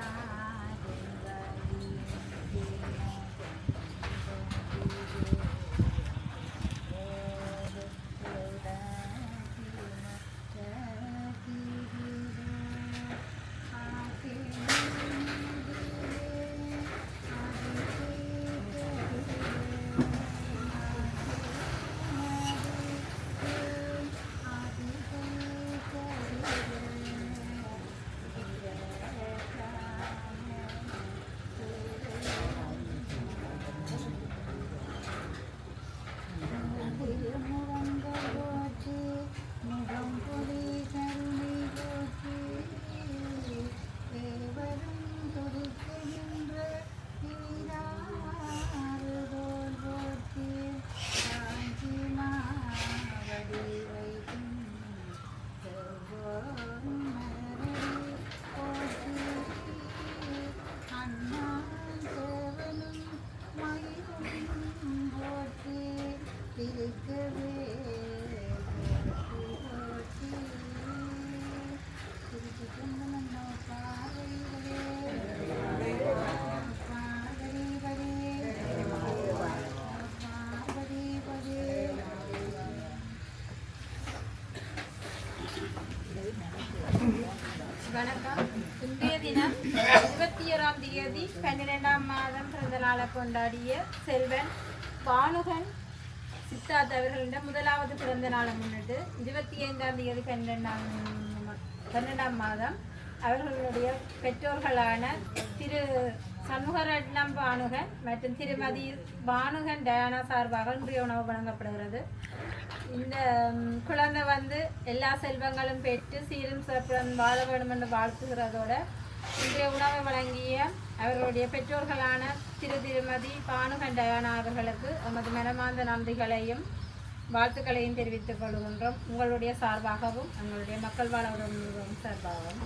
진짜. வணக்கம். இன்றைய தினம் இருபத்தி ஏழாம் தேதி பன்னிரெண்டாம் மாதம் பிறந்த நாளை கொண்டாடிய செல்வன் பானுகன் சித்தார்த் அவர்களிடம் முதலாவது பிறந்த நாளை முன்னிட்டு இருபத்தி ஐந்தாம் தேதி பன்னெண்டாம் பன்னெண்டாம் மாதம் அவர்களுடைய பெற்றோர்களான திரு சண்முகரட்னம் பானுகன் மற்றும் திருமதி பானுகன் டயானா சார்பாக இன்றைய உணவு வழங்கப்படுகிறது. இந்த குழந்தை வந்து எல்லா செல்வங்களும் பெற்று சீரும் சிறப்புடன் வாழ வேண்டும் என்று வாழ்த்துகிறதோட இன்றைய உணவை வழங்கிய அவர்களுடைய பெற்றோர்களான திரு திருமதி பானுகன் அவர்களுக்கு எமது மனமார்ந்த நன்றிகளையும் வாழ்த்துக்களையும் தெரிவித்துக் கொள்கின்றோம். உங்களுடைய சார்பாகவும் எங்களுடைய மக்கள் வாழ உறவு சார்பாகவும்